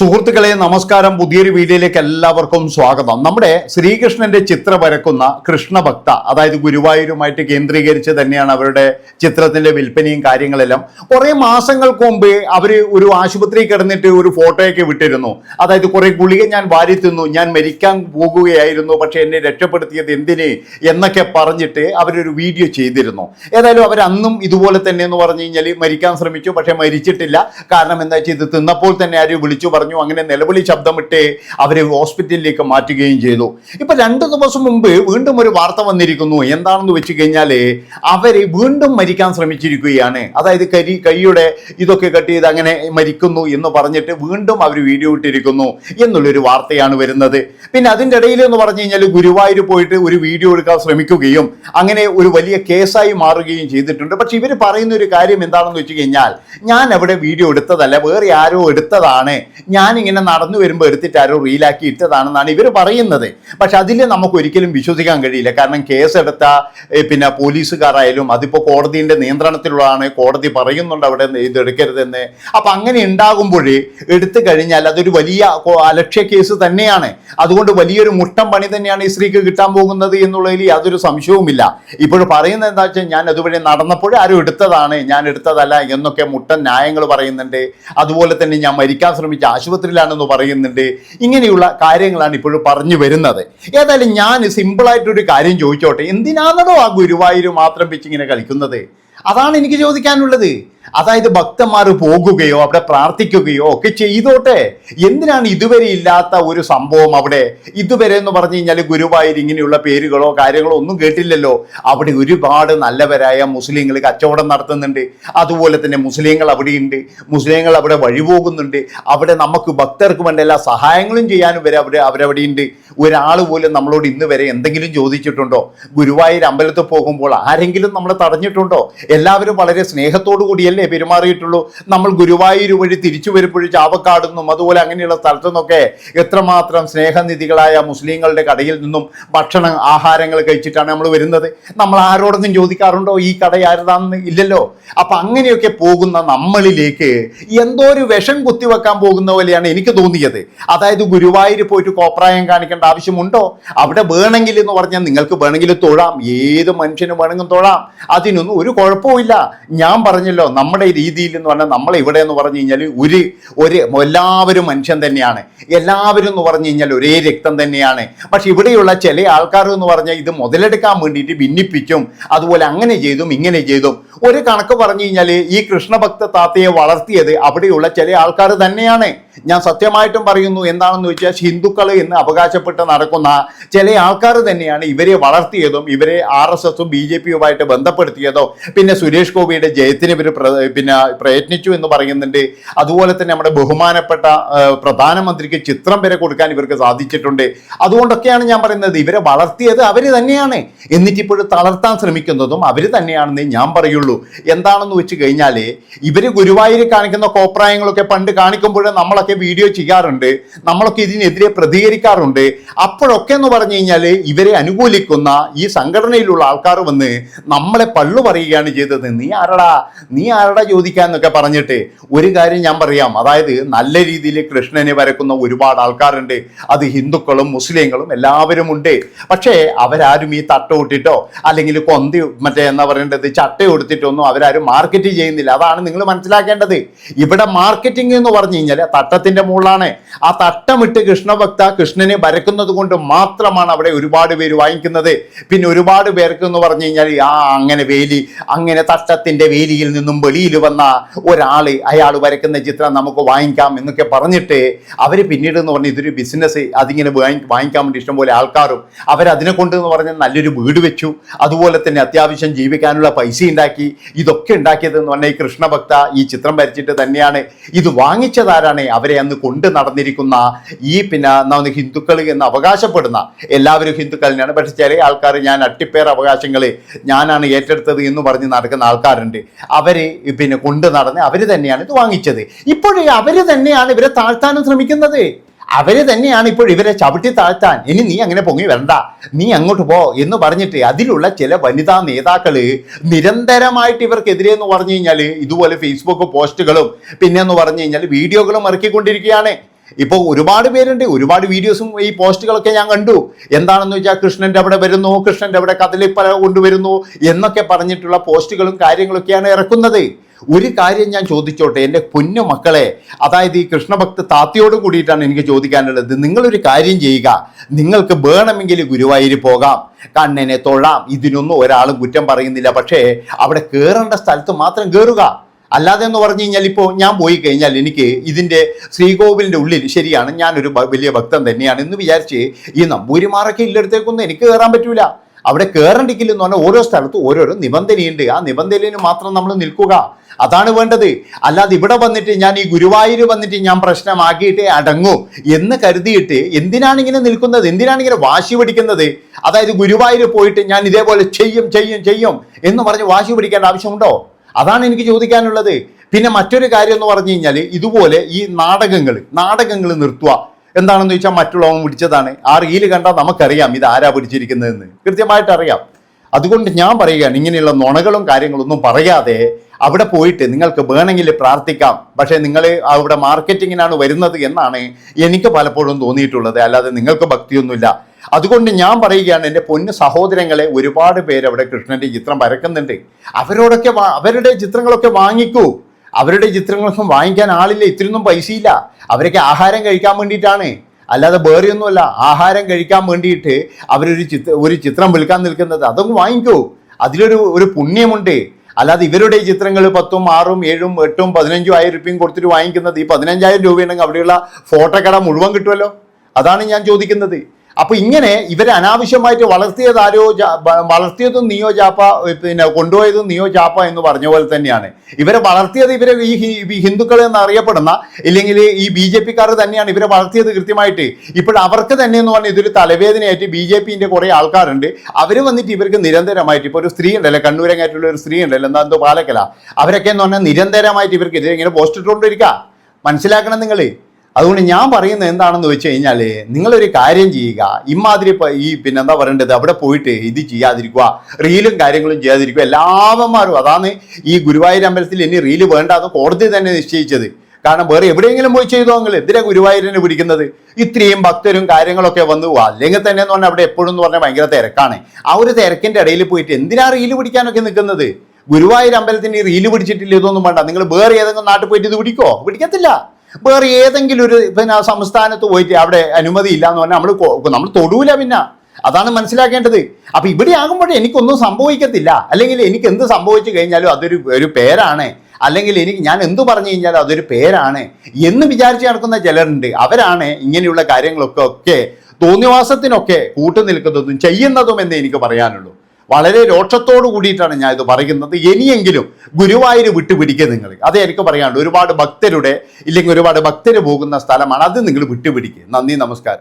സുഹൃത്തുക്കളെ നമസ്കാരം. പുതിയൊരു വീഡിയോയിലേക്ക് എല്ലാവർക്കും സ്വാഗതം. നമ്മുടെ ശ്രീകൃഷ്ണന്റെ ചിത്രം വരക്കുന്ന കൃഷ്ണഭക്ത അതായത് ഗുരുവായൂരുമായിട്ട് കേന്ദ്രീകരിച്ച് തന്നെയാണ് അവരുടെ ചിത്രത്തിന്റെ വിൽപ്പനയും കാര്യങ്ങളെല്ലാം. കുറേ മാസങ്ങൾക്ക് മുമ്പ് അവർ ഒരു ആശുപത്രി കിടന്നിട്ട് ഒരു ഫോട്ടോയൊക്കെ വിട്ടിരുന്നു. അതായത് കുറെ ഗുളിക ഞാൻ വാരി തിന്നു ഞാൻ മരിക്കാൻ പോകുകയായിരുന്നു പക്ഷെ എന്നെ രക്ഷപ്പെടുത്തിയത് എന്തിന് എന്നൊക്കെ പറഞ്ഞിട്ട് അവരൊരു വീഡിയോ ചെയ്തിരുന്നു. ഏതായാലും അവർ അന്നും ഇതുപോലെ തന്നെ എന്ന് പറഞ്ഞു കഴിഞ്ഞാൽ മരിക്കാൻ ശ്രമിച്ചു പക്ഷെ മരിച്ചിട്ടില്ല. കാരണം എന്താ വെച്ചാൽ ഇത് തിന്നപ്പോൾ തന്നെ ആര് വിളിച്ചു പറഞ്ഞു അങ്ങനെ നിലവിളി ശബ്ദമിട്ട് അവരെ ഹോസ്പിറ്റലിലേക്ക് മാറ്റുകയും ചെയ്തു. ഇപ്പൊ രണ്ടു ദിവസം മുമ്പ് വീണ്ടും ഒരു വാർത്ത വന്നിരിക്കുന്നു. എന്താണെന്ന് വെച്ച് കഴിഞ്ഞാൽ അവരെ വീണ്ടും മരിക്കാൻ ശ്രമിച്ചിരിക്കുകയാണ്. അതായത് കരി കൈയുടെ ഇതൊക്കെ കട്ട് ചെയ്ത് അങ്ങനെ മരിക്കുന്നു എന്ന് പറഞ്ഞിട്ട് വീണ്ടും അവർ വീഡിയോ ഇട്ടിരിക്കുന്നു എന്നുള്ളൊരു വാർത്തയാണ് വരുന്നത്. പിന്നെ അതിന്റെ ഇടയിൽ എന്ന് പറഞ്ഞു കഴിഞ്ഞാൽ ഗുരുവായൂർ പോയിട്ട് ഒരു വീഡിയോ എടുക്കാൻ ശ്രമിക്കുകയും അങ്ങനെ ഒരു വലിയ കേസായി മാറുകയും ചെയ്തിട്ടുണ്ട്. പക്ഷെ ഇവർ പറയുന്ന ഒരു കാര്യം എന്താണെന്ന് വെച്ച് കഴിഞ്ഞാൽ ഞാൻ അവിടെ വീഡിയോ എടുത്തതല്ല വേറെ ആരോ എടുത്തതാണ്. ഞാനിങ്ങനെ നടന്നു വരുമ്പോൾ എടുത്തിട്ട് ആരോ റീലാക്കി ഇട്ടതാണെന്നാണ് ഇവർ പറയുന്നത്. പക്ഷെ അതിൽ നമുക്ക് ഒരിക്കലും വിശ്വസിക്കാൻ കഴിയില്ല. കാരണം കേസെടുത്ത പിന്നെ പോലീസുകാരായാലും അതിപ്പോൾ കോടതിയുടെ നിയന്ത്രണത്തിലുള്ളതാണ് കോടതി പറയുന്നുണ്ട് അവിടെ ഇതെടുക്കരുതെന്ന് അപ്പം അങ്ങനെ ഉണ്ടാകുമ്പോൾ എടുത്തു കഴിഞ്ഞാൽ അതൊരു വലിയ അലക്ഷ്യ കേസ് തന്നെയാണ്. അതുകൊണ്ട് വലിയൊരു മുട്ടം പണി തന്നെയാണ് ഈ സ്ത്രീക്ക് കിട്ടാൻ പോകുന്നത് എന്നുള്ളതിൽ യാതൊരു സംശയവുമില്ല. ഇപ്പോൾ പറയുന്നത് എന്താ വെച്ചാൽ ഞാൻ അതുവഴി നടന്നപ്പോൾ ആരും എടുത്തതാണ് ഞാൻ എടുത്തതല്ല എന്നൊക്കെ മുട്ടൻ ന്യായങ്ങൾ പറയുന്നുണ്ട്. അതുപോലെ തന്നെ ഞാൻ മരിക്കാൻ ശ്രമിച്ച ആശുപത്രിയിലാണെന്ന് പറയുന്നുണ്ട്. ഇങ്ങനെയുള്ള കാര്യങ്ങളാണ് ഇപ്പോഴും പറഞ്ഞു വരുന്നത്. ഏതായാലും ഞാൻ സിമ്പിളായിട്ടൊരു കാര്യം ചോദിച്ചോട്ടെ. എന്തിനാണോ ആ ഗുരുവായൂർ മാത്രം വെച്ച് ഇങ്ങനെ കളിക്കുന്നത്? അതാണ് എനിക്ക് ചോദിക്കാനുള്ളത്. അതായത് ഭക്തന്മാർ പോകുകയോ അവിടെ പ്രാർത്ഥിക്കുകയോ ഒക്കെ ചെയ്തോട്ടെ. എന്തിനാണ് ഇതുവരെ ഇല്ലാത്ത ഒരു സംഭവം അവിടെ? ഇതുവരെ എന്ന് പറഞ്ഞു കഴിഞ്ഞാൽ ഗുരുവായൂർ ഇങ്ങനെയുള്ള പേരുകളോ കാര്യങ്ങളോ ഒന്നും കേട്ടില്ലല്ലോ. അവിടെ ഒരുപാട് നല്ലവരായ മുസ്ലിങ്ങൾ കച്ചവടം നടത്തുന്നുണ്ട്. അതുപോലെ തന്നെ മുസ്ലിങ്ങൾ അവിടെയുണ്ട്. മുസ്ലിങ്ങൾ അവിടെ വഴിപോകുന്നുണ്ട്. അവിടെ നമുക്ക് ഭക്തർക്ക് വേണ്ട എല്ലാ സഹായങ്ങളും ചെയ്യാനും വരെ അവിടെ അവരവിടെയുണ്ട്. ഒരാൾ പോലും നമ്മളോട് ഇന്ന് വരെ എന്തെങ്കിലും ചോദിച്ചിട്ടുണ്ടോ? ഗുരുവായൂർ അമ്പലത്തിൽ പോകുമ്പോൾ ആരെങ്കിലും നമ്മളെ തടഞ്ഞിട്ടുണ്ടോ? എല്ലാവരും വളരെ സ്നേഹത്തോടു കൂടിയല്ലേ പെരുമാറിയിട്ടുള്ളൂ? നമ്മൾ ഗുരുവായൂർ വഴി തിരിച്ചു വരുമ്പോഴും ചാവക്കാടുന്നും അതുപോലെ അങ്ങനെയുള്ള സ്ഥലത്തു നിന്നൊക്കെ എത്രമാത്രം സ്നേഹനിധികളായ മുസ്ലിങ്ങളുടെ കടയിൽ നിന്നും ഭക്ഷണം ആഹാരങ്ങൾ കഴിച്ചിട്ടാണ് നമ്മൾ വരുന്നത്. നമ്മൾ ആരോടൊന്നും ചോദിക്കാറുണ്ടോ ഈ കട ആരുതാണെന്ന് ഇല്ലല്ലോ. അപ്പൊ അങ്ങനെയൊക്കെ പോകുന്ന നമ്മളിലേക്ക് എന്തോ ഒരു വിഷം കുത്തിവെക്കാൻ പോകുന്ന പോലെയാണ് എനിക്ക് തോന്നിയത്. അതായത് ഗുരുവായൂർ പോയിട്ട് കോപ്രായം കാണിക്കേണ്ട ആവശ്യമുണ്ടോ? അവിടെ വേണമെങ്കിൽ എന്ന് പറഞ്ഞാൽ നിങ്ങൾക്ക് വേണമെങ്കിൽ തൊഴാം. ഏത് മനുഷ്യനും വേണമെങ്കിലും തൊഴാം. അതിനൊന്നും ഒരു കുഴപ്പമില്ല ഞാൻ പറഞ്ഞല്ലോ നമ്മുടെ രീതിയിൽ എന്ന് പറഞ്ഞാൽ നമ്മളെ ഇവിടെ എന്ന് പറഞ്ഞു കഴിഞ്ഞാൽ ഒരു ഒരു എല്ലാവരും മനുഷ്യൻ തന്നെയാണ്. എല്ലാവരും എന്ന് പറഞ്ഞു കഴിഞ്ഞാൽ ഒരേ രക്തം തന്നെയാണ്. പക്ഷെ ഇവിടെയുള്ള ചില ആൾക്കാർ എന്ന് പറഞ്ഞാൽ ഇത് മുതലെടുക്കാൻ വേണ്ടിയിട്ട് ഭിന്നിപ്പിച്ചും അതുപോലെ അങ്ങനെ ചെയ്തും ഇങ്ങനെ ചെയ്തും. ഒരു കണക്ക് പറഞ്ഞു കഴിഞ്ഞാൽ ഈ കൃഷ്ണഭക്ത താത്തയെ വളർത്തിയത് അവിടെയുള്ള ചില ആൾക്കാർ തന്നെയാണ്. ഞാൻ സത്യമായിട്ടും പറയുന്നു എന്താണെന്ന് വെച്ചാൽ ഹിന്ദുക്കൾ എന്ന് അവകാശപ്പെട്ട് നടക്കുന്ന ചില ആൾക്കാർ തന്നെയാണ് ഇവരെ വളർത്തിയതും ഇവരെ ആർ എസ് എസും ബി ജെ പിയുമായിട്ട് ബന്ധപ്പെടുത്തിയതോ. പിന്നെ സുരേഷ് ഗോപിയുടെ ജയത്തിന് ഇവർ പിന്നെ പ്രയത്നിച്ചു എന്ന് പറയുന്നുണ്ട്. അതുപോലെ തന്നെ നമ്മുടെ ബഹുമാനപ്പെട്ട പ്രധാനമന്ത്രിക്ക് ചിത്രം വരെ കൊടുക്കാൻ ഇവർക്ക് സാധിച്ചിട്ടുണ്ട്. അതുകൊണ്ടൊക്കെയാണ് ഞാൻ പറയുന്നത് ഇവരെ വളർത്തിയത് അവർ തന്നെയാണ്. എന്നിട്ട് ഇപ്പോഴും തളർത്താൻ ശ്രമിക്കുന്നതും അവർ തന്നെയാണെന്ന് ഞാൻ പറയുള്ളൂ. എന്താണെന്ന് വെച്ച് കഴിഞ്ഞാൽ ഇവർ ഗുരുവായൂർ കാണിക്കുന്ന കോപ്രായങ്ങളൊക്കെ പണ്ട് കാണിക്കുമ്പോഴേ നമ്മളൊക്കെ വീഡിയോ ചെയ്യാറുണ്ട് നമ്മളൊക്കെ ഇതിനെതിരെ പ്രതികരിക്കാറുണ്ട്. അപ്പോഴൊക്കെ എന്ന് പറഞ്ഞു കഴിഞ്ഞാൽ ഇവരെ അനുകൂലിക്കുന്ന ഈ സംഘടനയിലുള്ള ആൾക്കാർ വന്ന് നമ്മളെ പള്ളു പറയുകയാണ് ചെയ്തത്. നീ ആരടാ? നീ ആരടാ ചോദിക്കാന്നൊക്കെ പറഞ്ഞിട്ട് ഒരു കാര്യം ഞാൻ പറയാം. അതായത് നല്ല രീതിയിൽ കൃഷ്ണനെ വരക്കുന്ന ഒരുപാട് ആൾക്കാരുണ്ട്. അത് ഹിന്ദുക്കളും മുസ്ലിങ്ങളും എല്ലാവരും ഉണ്ട്. പക്ഷേ അവരാരും ഈ തട്ട ഇട്ടിട്ടോ അല്ലെങ്കിൽ കൊന്തി മറ്റേ എന്താ പറയേണ്ടത് ചട്ട കൊടുത്തിട്ടൊന്നും അവരാരും മാർക്കറ്റ് ചെയ്യുന്നില്ല. അതാണ് നിങ്ങൾ മനസ്സിലാക്കേണ്ടത്. ഇവിടെ മാർക്കറ്റിംഗ് എന്ന് പറഞ്ഞു കഴിഞ്ഞാൽ തട്ടത്തിന്റെ മുകളിലാണ്. ആ തട്ടമിട്ട് കൃഷ്ണഭക്ത കൃഷ്ണനെ വരക്കുന്നത് കൊണ്ട് മാത്രമാണ് അവിടെ ഒരുപാട് പേര് വാങ്ങിക്കുന്നത്. പിന്നെ ഒരുപാട് പേർക്ക് എന്ന് പറഞ്ഞു കഴിഞ്ഞാൽ ആ അങ്ങനെ വേലി അങ്ങനെ തട്ടത്തിന്റെ വേലിയിൽ നിന്നും വെളിയിൽ വന്ന ഒരാൾ അയാൾ വരക്കുന്ന ചിത്രം നമുക്ക് വാങ്ങിക്കാം എന്നൊക്കെ പറഞ്ഞിട്ട് അവർ പിന്നീട് എന്ന് പറഞ്ഞാൽ ഇതൊരു ബിസിനസ് അതിങ്ങനെ വാങ്ങിക്കാൻ വേണ്ടി ഇഷ്ടംപോലെ ആൾക്കാരും അവരതിനെ കൊണ്ട് എന്ന് പറഞ്ഞാൽ നല്ലൊരു വീട് വെച്ചു. അതുപോലെ തന്നെ അത്യാവശ്യം ജീവിക്കാനുള്ള പൈസ ഉണ്ടാക്കി. ഇതൊക്കെ ഉണ്ടാക്കിയത് എന്ന് പറഞ്ഞാൽ ഈ കൃഷ്ണഭക്ത ഈ ചിത്രം വരച്ചിട്ട് തന്നെയാണ്. ഇത് വാങ്ങിച്ചതാരാണ് അവരെ അന്ന് കൊണ്ട് നടന്നിരിക്കുന്ന ഈ പിന്നെ നമ്മൾ ഹിന്ദുക്കൾ എന്ന് അവകാശപ്പെടുന്ന എല്ലാവരും ഹിന്ദുക്കൾ തന്നെയാണ് പക്ഷെ ചില ആൾക്കാർ ഞാൻ അട്ടിപ്പേർ അവകാശങ്ങൾ ഞാനാണ് ഏറ്റെടുത്തത് എന്ന് പറഞ്ഞ് നടക്കുന്ന ആൾക്കാരുണ്ട്. അവർ പിന്നെ കൊണ്ട് നടന്ന് അവർ തന്നെയാണ് ഇത് വാങ്ങിച്ചത്. ഇപ്പോഴേ അവർ തന്നെയാണ് ഇവരെ താഴ്ത്താനും ശ്രമിക്കുന്നത്. അവർ തന്നെയാണ് ഇപ്പോൾ ഇവരെ ചവിട്ടി താഴ്ത്താൻ. ഇനി നീ അങ്ങനെ പൊങ്ങി വരണ്ട. നീ അങ്ങോട്ട് പോ എന്ന് പറഞ്ഞിട്ട് അതിലുള്ള ചില വനിതാ നേതാക്കൾ നിരന്തരമായിട്ട് ഇവർക്കെതിരെ എന്ന് പറഞ്ഞു കഴിഞ്ഞാൽ ഇതുപോലെ ഫേസ്ബുക്ക് പോസ്റ്റുകളും പിന്നെ എന്ന് പറഞ്ഞു കഴിഞ്ഞാൽ വീഡിയോകളും ഇറക്കിക്കൊണ്ടിരിക്കുകയാണ്. ഇപ്പോൾ ഒരുപാട് പേരുണ്ട്. ഒരുപാട് വീഡിയോസും ഈ പോസ്റ്റുകളൊക്കെ ഞാൻ കണ്ടു. എന്താണെന്ന് വെച്ചാൽ കൃഷ്ണന്റെ അവിടെ വരുന്നു കൃഷ്ണന്റെ അവിടെ കഥലിപ്പല കൊണ്ടുവരുന്നു എന്നൊക്കെ പറഞ്ഞിട്ടുള്ള പോസ്റ്റുകളും കാര്യങ്ങളൊക്കെയാണ് ഇറക്കുന്നത്. ഒരു കാര്യം ഞാൻ ചോദിച്ചോട്ടെ എന്റെ പൊന്നു മക്കളെ അതായത് ഈ കൃഷ്ണഭക്ത താത്തയോട് കൂടിയിട്ടാണ് എനിക്ക് ചോദിക്കാനുള്ളത്. നിങ്ങളൊരു കാര്യം ചെയ്യുക നിങ്ങൾക്ക് വേണമെങ്കിൽ ഗുരുവായൂർ പോകാം കണ്ണനെ തൊഴാം ഇതിനൊന്നും ഒരാളും കുറ്റം പറയുന്നില്ല. പക്ഷേ അവിടെ കയറേണ്ട സ്ഥലത്ത് മാത്രം കയറുക അല്ലാതെ എന്ന് പറഞ്ഞു കഴിഞ്ഞാൽ ഇപ്പോൾ ഞാൻ പോയി കഴിഞ്ഞാൽ എനിക്ക് ഇതിന്റെ ശ്രീകോവിലിന്റെ ഉള്ളിൽ ശരിയാണ് ഞാനൊരു വലിയ ഭക്തൻ തന്നെയാണ് എന്ന് വിചാരിച്ച് ഈ നമ്പൂരിമാരൊക്കെ ഇല്ലടത്തേക്കൊന്നും എനിക്ക് കയറാൻ പറ്റൂല. അവിടെ കയറണ്ടിക്കില്ല എന്ന് പറഞ്ഞാൽ ഓരോ സ്ഥലത്തും ഓരോരോ നിബന്ധനയുണ്ട്. ആ നിബന്ധനയിൽ മാത്രം നമ്മൾ നിൽക്കുക. അതാണ് വേണ്ടത്. അല്ലാതെ ഇവിടെ വന്നിട്ട് ഞാൻ ഈ ഗുരുവായൂർ വന്നിട്ട് ഞാൻ പ്രശ്നമാക്കിയിട്ടേ അടങ്ങൂ എന്ന് കരുതിയിട്ട് എന്തിനാണ് ഇങ്ങനെ നിൽക്കുന്നത്? എന്തിനാണ് ഇങ്ങനെ വാശി പിടിക്കുന്നത്? അതായത് ഗുരുവായൂർ പോയിട്ട് ഞാൻ ഇതേപോലെ ചെയ്യും ചെയ്യും ചെയ്യും എന്ന് പറഞ്ഞ് വാശി പിടിക്കേണ്ട ആവശ്യമുണ്ടോ? അതാണ് എനിക്ക് ചോദിക്കാനുള്ളത്. പിന്നെ മറ്റൊരു കാര്യം എന്ന് പറഞ്ഞു കഴിഞ്ഞാൽ ഇതുപോലെ ഈ നാടകങ്ങൾ നാടകങ്ങൾ നിർത്തുക. എന്താണെന്ന് ചോദിച്ചാൽ മറ്റുള്ളവൻ പിടിച്ചതാണ് ആ റീൽ കണ്ടാൽ നമുക്കറിയാം ഇത് ആരാ പിടിച്ചിരിക്കുന്നതെന്ന് കൃത്യമായിട്ട് അറിയാം. അതുകൊണ്ട് ഞാൻ പറയുകയാണ് ഇങ്ങനെയുള്ള നുണകളും കാര്യങ്ങളൊന്നും പറയാതെ അവിടെ പോയിട്ട് നിങ്ങൾക്ക് വേണമെങ്കിൽ പ്രാർത്ഥിക്കാം. പക്ഷേ നിങ്ങൾ അവിടെ മാർക്കറ്റിങ്ങിനാണ് വരുന്നത് എന്നാണ് എനിക്ക് പലപ്പോഴും തോന്നിയിട്ടുള്ളത്. അല്ലാതെ നിങ്ങൾക്ക് ഭക്തിയൊന്നുമില്ല. അതുകൊണ്ട് ഞാൻ പറയുകയാണ് എന്റെ പൊന്ന് സഹോദരങ്ങളെ ഒരുപാട് പേര് അവിടെ കൃഷ്ണന്റെ ചിത്രം വരക്കുന്നുണ്ട് അവരോടൊക്കെ അവരുടെ ചിത്രങ്ങളൊക്കെ വാങ്ങിക്കൂ. അവരുടെ ചിത്രങ്ങളൊന്നും വാങ്ങിക്കാൻ ആളില്ല ഇത്തിരിയൊന്നും പൈസയില്ല. അവരൊക്കെ ആഹാരം കഴിക്കാൻ വേണ്ടിയിട്ടാണ്. അല്ലാതെ വേറെയൊന്നുമല്ല ആഹാരം കഴിക്കാൻ വേണ്ടിയിട്ട് അവരൊരു ചിത്ര ഒരു ചിത്രം വിൽക്കാൻ നിൽക്കുന്നത്. അതൊന്നും വാങ്ങിക്കോ. അതിലൊരു ഒരു പുണ്യമുണ്ട്. അല്ലാതെ ഇവരുടെ ചിത്രങ്ങൾ പത്തും ആറും ഏഴും എട്ടും പതിനഞ്ചും ആയിരം രൂപയും കൊടുത്തിട്ട് വാങ്ങിക്കുന്നത് ഈ പതിനഞ്ചായിരം രൂപയുണ്ടെങ്കിൽ അവിടെയുള്ള ഫോട്ടോ കട മുഴുവൻ കിട്ടുമല്ലോ? അതാണ് ഞാൻ ചോദിക്കുന്നത്. അപ്പൊ ഇങ്ങനെ ഇവരെ അനാവശ്യമായിട്ട് വളർത്തിയത് ആരോ വളർത്തിയതും നിയോ ചാപ്പ പിന്നെ കൊണ്ടുപോയതും നിയോ ചാപ്പ എന്ന് പറഞ്ഞ പോലെ തന്നെയാണ്. ഇവരെ വളർത്തിയത് ഇവരെ ഈ ഹിന്ദുക്കൾ എന്ന് അറിയപ്പെടുന്ന ഇല്ലെങ്കിൽ ഈ ബി ജെ പിക്കാർ തന്നെയാണ് ഇവരെ വളർത്തിയത് കൃത്യമായിട്ട്. ഇപ്പോൾ അവർക്ക് തന്നെ എന്ന് പറഞ്ഞാൽ ഇതൊരു തലവേദനയായിട്ട് ബി ജെ പിന്റെ കുറെ ആൾക്കാരുണ്ട്. അവർ വന്നിട്ട് ഇവർക്ക് നിരന്തരമായിട്ട് ഇപ്പോൾ ഒരു സ്ത്രീ ഉണ്ടല്ലോ കണ്ണൂരങ്ങായിട്ടുള്ള ഒരു സ്ത്രീ ഉണ്ടല്ലോ എന്താ എന്തോ പാലക്കല. അവരൊക്കെ എന്ന് പറഞ്ഞാൽ നിരന്തരമായിട്ട് ഇവർക്ക് ഇതിങ്ങനെ പോസ്റ്റ് ഇട്ടുകൊണ്ടിരിക്കുക മനസ്സിലാക്കണം നിങ്ങൾ. അതുകൊണ്ട് ഞാൻ പറയുന്നത് എന്താണെന്ന് വെച്ച് കഴിഞ്ഞാൽ നിങ്ങളൊരു കാര്യം ചെയ്യുക. ഇമാതിരി ഈ പിന്നെ എന്താ പറയേണ്ടത്? അവിടെ പോയിട്ട് ഇത് ചെയ്യാതിരിക്കുക. റീലും കാര്യങ്ങളും ചെയ്യാതിരിക്കുക. എല്ലാവന്മാരും അതാണ് ഈ ഗുരുവായൂർ അമ്പലത്തിൽ ഇനി റീൽ വേണ്ട എന്ന് കോടതി തന്നെ നിശ്ചയിച്ചത്. കാരണം വേറെ എവിടെയെങ്കിലും പോയി ചെയ്തോ നിങ്ങൾ? എന്തിനാ ഗുരുവായൂരിനെ പിടിക്കുന്നത്? ഇത്രയും ഭക്തരും കാര്യങ്ങളൊക്കെ വന്നു. അല്ലെങ്കിൽ തന്നെ എന്ന് പറഞ്ഞാൽ അവിടെ എപ്പോഴും എന്ന് പറഞ്ഞാൽ ഭയങ്കര തിരക്കാണ്. ആ ഒരു തിരക്കിന്റെ ഇടയിൽ പോയിട്ട് എന്തിനാ റീൽ പിടിക്കാനൊക്കെ നിൽക്കുന്നത്? ഗുരുവായൂർ അമ്പലത്തിന് റീൽ പിടിച്ചിട്ടില്ല ഇതൊന്നും വേണ്ട. നിങ്ങൾ വേറെ ഏതെങ്കിലും നാട്ടിൽ പോയിട്ട് ഇത് പിടിക്കോ പിടിക്കത്തില്ല. വേറെ ഏതെങ്കിലും ഒരു പിന്നെ സംസ്ഥാനത്ത് പോയിട്ട് അവിടെ അനുമതി ഇല്ല എന്ന് പറഞ്ഞാൽ നമ്മൾ നമ്മൾ തൊടൂല പിന്നെ. അതാണ് മനസ്സിലാക്കേണ്ടത്. അപ്പൊ ഇവിടെ ആകുമ്പോഴേ എനിക്കൊന്നും സംഭവിക്കത്തില്ല. അല്ലെങ്കിൽ എനിക്ക് എന്ത് സംഭവിച്ചു കഴിഞ്ഞാലും അതൊരു ഒരു പേരാണ്. അല്ലെങ്കിൽ എനിക്ക് ഞാൻ എന്ത് പറഞ്ഞു കഴിഞ്ഞാലും അതൊരു പേരാണ് എന്ന് വിചാരിച്ച് നടക്കുന്ന ചിലരുണ്ട്. അവരാണ് ഇങ്ങനെയുള്ള കാര്യങ്ങളൊക്കെ ഒക്കെ തോന്നിവാസത്തിനൊക്കെ കൂട്ടുനിൽക്കുന്നതും ചെയ്യുന്നതും എന്ന് എനിക്ക് പറയാനുള്ളൂ. വളരെ രോക്ഷത്തോടു കൂടിയിട്ടാണ് ഞാൻ ഇത് പറയുന്നത്. ഇനിയെങ്കിലും ഗുരുവായൂർ വിട്ടുപിടിക്കുക നിങ്ങൾ അത് എനിക്ക് പറയാനുള്ളൂ ഒരുപാട് ഭക്തരുടെ ഇല്ലെങ്കിൽ ഒരുപാട് ഭക്തർ പോകുന്ന സ്ഥലമാണ് അത് നിങ്ങൾ വിട്ടുപിടിക്കുക നന്ദി നമസ്കാരം.